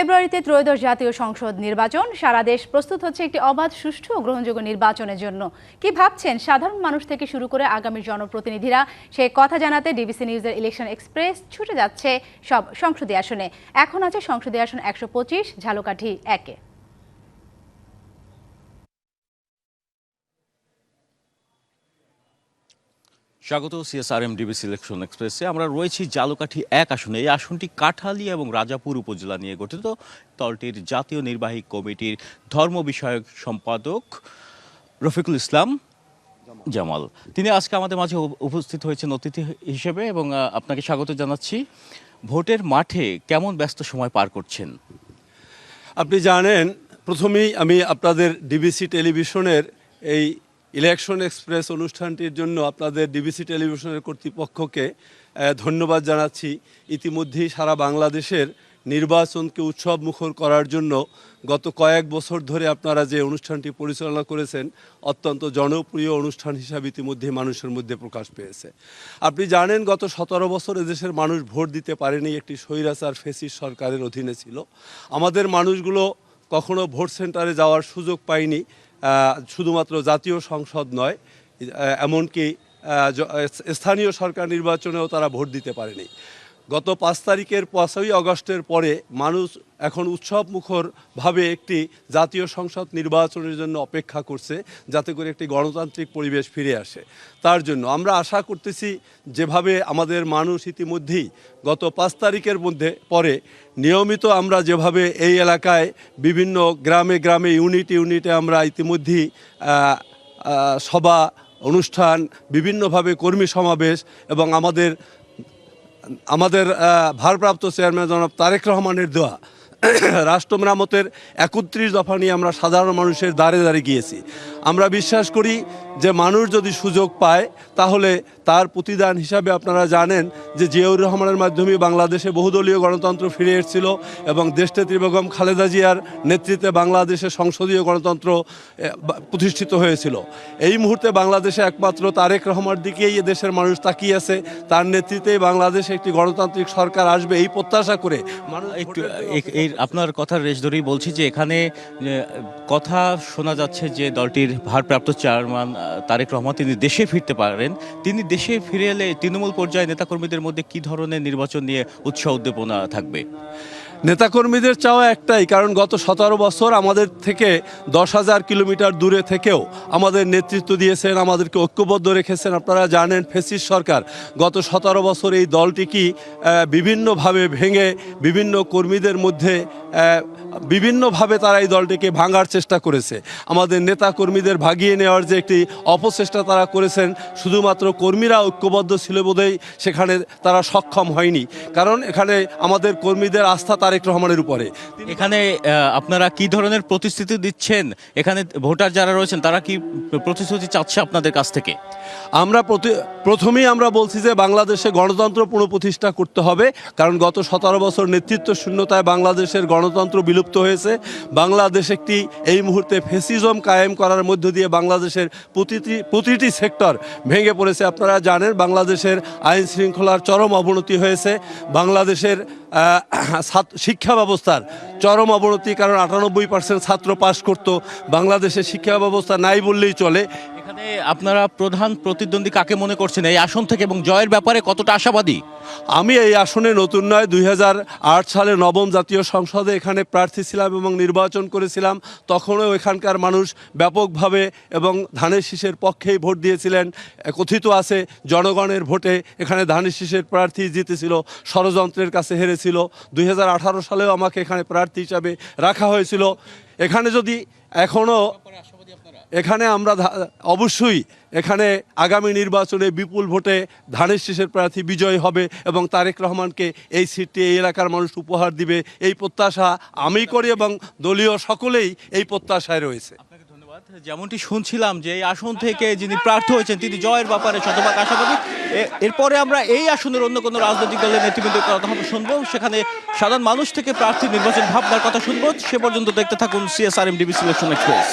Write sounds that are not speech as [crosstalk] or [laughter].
ফেব্রুয়ারিতে ত্রয়োদশ জাতীয় সংসদ নির্বাচন। সারা দেশ প্রস্তুত হচ্ছে একটি অবাধ, সুষ্ঠু ও গ্রহণযোগ্য নির্বাচনের জন্য। কি ভাবছেন সাধারণ মানুষ থেকে শুরু করে আগামী জনপ্রতিনিধিরা? সে কথা জানাতে ডিবিসি নিউজের ইলেকশন এক্সপ্রেস ছুটে যাচ্ছে সব সংসদীয় আসনে। এখন আছে সংসদীয় আসন একশো পঁচিশ, ঝালকাঠি একে। স্বাগত সিএসআরএম ডিবি সিলেকশন এক্সপ্রেসে আমরা রয়েছি জালুকাঠি এক আসনে। এই আসনটি কাঠালিয়া এবং রাজাপুর উপজেলা নিয়ে গঠিত। দলটির জাতীয় নির্বাহী কমিটির ধর্ম বিষয়ক সম্পাদক রফিকুল ইসলাম জামাল। তিনি আজকে আমাদের মাঝে উপস্থিত হয়েছেন অতিথি হিসেবে এবং আপনাকে স্বাগত জানাচ্ছি। ভোটের মাঠে কেমন ব্যস্ত সময় পার করছেন? আপনি জানেন, প্রথমেই আমি আপনাদের ডিবিসি টেলিভিশনের এই ইলেকশন এক্সপ্রেস অনুষ্ঠানটির জন্য আপনাদের ডিবিসি টেলিভিশনের কর্তৃপক্ষকে ধন্যবাদ জানাচ্ছি। ইতিমধ্যেই সারা বাংলাদেশের নির্বাচনকে উৎসব মুখর করার জন্য গত কয়েক বছর ধরে আপনারা যে অনুষ্ঠানটি পরিচালনা করেছেন, অত্যন্ত জনপ্রিয় অনুষ্ঠান হিসাবে ইতিমধ্যে মানুষের মধ্যে প্রকাশ পেয়েছে। আপনি জানেন, গত সতেরো বছর এদেশের মানুষ ভোট দিতে পারেনি, একটি স্বৈরাচার ফেসিস সরকারের অধীনে ছিল। আমাদের মানুষগুলো কখনো ভোট সেন্টারে যাওয়ার সুযোগ পায়নি শুধুমাত্র জাতীয় সংসদ নয় এমনকি স্থানীয় সরকার নির্বাচনেও তারা ভোট দিতে পারেনি। গত পাঁচ তারিখের পাঁচই অগস্টের পরে মানুষ এখন উৎসব মুখরভাবে একটি জাতীয় সংসদ নির্বাচনের জন্য অপেক্ষা করছে, যাতে করে একটি গণতান্ত্রিক পরিবেশ ফিরে আসে। তার জন্য আমরা আশা করতেছি যেভাবে আমাদের মানুষ ইতিমধ্যেই গত পাঁচ তারিখের মধ্যে পরে নিয়মিত আমরা যেভাবে এই এলাকায় বিভিন্ন গ্রামে গ্রামে ইউনিট ইউনিটে আমরা ইতিমধ্যেই সভা, অনুষ্ঠান, বিভিন্নভাবে কর্মী সমাবেশ এবং আমাদের আমাদের ভারপ্রাপ্ত চেয়ারম্যান জনাব তারেক রহমানের দোয়া। [coughs] রাষ্ট্র মেরামতের একত্রিশ দফা নিয়ে আমরা সাধারণ মানুষের দ্বারে দাঁড়িয়ে গিয়েছি। আমরা বিশ্বাস করি যে মানুষ যদি সুযোগ পায় তাহলে তার প্রতিদান হিসাবে আপনারা জানেন যে জিয়াউর রহমানের মাধ্যমে বাংলাদেশে বহুদলীয় গণতন্ত্র ফিরে এসেছিল এবং দেশনেত্রী বেগম খালেদা জিয়ার নেতৃত্বে বাংলাদেশে সংসদীয় গণতন্ত্র প্রতিষ্ঠিত হয়েছিল। এই মুহূর্তে বাংলাদেশে একমাত্র তারেক রহমার দিকেই দেশের মানুষ তাকিয়ে আছে। তার নেতৃত্বেই বাংলাদেশে একটি গণতান্ত্রিক সরকার আসবে এই প্রত্যাশা করে মানুষ একটু আপনার কথার রেশ ধরেই বলছি যে এখানে কথা শোনা যাচ্ছে যে দলটির ভারপ্রাপ্ত চেয়ারম্যান তারেক রহমান, তিনি দেশে ফিরতে পারেন। তিনি দেশে ফিরে এলে তৃণমূল পর্যায়ে নেতাকর্মীদের মধ্যে কি ধরনের নির্বাচন নিয়ে উৎসাহ, উদ্দীপনা থাকবে? নেতাকর্মীদের চাওয়া একটাই, কারণ গত সতেরো বছর আমাদের থেকে দশ হাজার কিলোমিটার দূরে থেকেও আমাদের নেতৃত্ব দিয়েছেন, আমাদেরকে ঐক্যবদ্ধ রেখেছেন। আপনারা জানেন ফেসিস সরকার গত সতেরো বছর এই দলটি কি বিভিন্নভাবে ভেঙে বিভিন্ন কর্মীদের মধ্যে বিভিন্নভাবে তারা এই দলটিকে ভাঙার চেষ্টা করেছে। আমাদের নেতা কর্মীদের ভাগিয়ে নেওয়ার যে একটি অপচেষ্টা তারা করেছেন, শুধুমাত্র কর্মীরা ঐক্যবদ্ধ ছিল বোধহয় সেখানে তারা সক্ষম হয়নি। কারণ এখানে আমাদের কর্মীদের আস্থা তারেক রহমানের উপরে। এখানে আপনারা কি ধরনের প্রতিশ্রুতি দিচ্ছেন? এখানে ভোটার যারা রয়েছেন, তারা কি প্রতিশ্রুতি চাচ্ছে আপনাদের কাছ থেকে? আমরা প্রথমেই আমরা বলছি যে বাংলাদেশে গণতন্ত্র পুনঃপ্রতিষ্ঠা করতে হবে, কারণ গত সতেরো বছর নেতৃত্ব শূন্যতায় বাংলাদেশের গণতন্ত্র বিলুপ্ত হয়েছে। বাংলাদেশ একটি এই মুহূর্তে ফেসিজম কায়েম করার মধ্য দিয়ে বাংলাদেশের প্রতিটি প্রতিটি সেক্টর ভেঙে পড়েছে। আপনারা জানেন, বাংলাদেশের আইন শৃঙ্খলার চরম অবনতি হয়েছে। বাংলাদেশের শিক্ষা ব্যবস্থার চরম অবনতি, কারণ আটানব্বই পার্সেন্ট ছাত্র পাশ করতো। বাংলাদেশের শিক্ষা ব্যবস্থা নাই বললেই চলে। এখানে আপনারা প্রধান প্রতিদ্বন্দ্বী কাকে মনে করছেন? এই আসন থেকে এবং জয়ের ব্যাপারে কতটা আশাবাদী? আমি এই আসনে নতুন নয়, দুই সালে নবম জাতীয় সংসদে এখানে প্রার্থী ছিলাম এবং নির্বাচন করেছিলাম। তখনও এখানকার মানুষ ব্যাপকভাবে এবং ধানের শীষের পক্ষেই ভোট দিয়েছিলেন। কথিত আছে, জনগণের ভোটে এখানে ধানের শীষের প্রার্থী জিতেছিল, ষড়যন্ত্রের কাছে হেরেছিল। দুই হাজার আঠারো সালেও আমাকে এখানে প্রার্থী হিসাবে রাখা হয়েছিল। এখানে যদি এখনও এখানে আমরা অবশ্যই এখানে আগামী নির্বাচনে বিপুল ভোটে ধানের শীষের প্রার্থী বিজয় হবে এবং তারেক রহমানকে এই সিটটি, এই এলাকার মানুষ উপহার দিবে। এই প্রত্যাশা আমি করি এবং দলীয় সকলেই এই প্রত্যাশায় রয়েছে। যেমনটি শুনছিলাম যে এই আসন থেকে যিনি প্রার্থী হয়েছেন, তিনি জয়ের ব্যাপারে শতভাগ আশাবাদী। এরপরে আমরা এই আসনের অন্য কোনো রাজনৈতিক দলের নেতৃবৃন্দের কথা শুনব। সেখানে সাধারণ মানুষ থেকে প্রার্থী নির্বাচন ভাবনার কথা শুনব। সে পর্যন্ত দেখতে থাকুন সিএসআরএম ডিবি সিলেকশন এক্সপ্রেস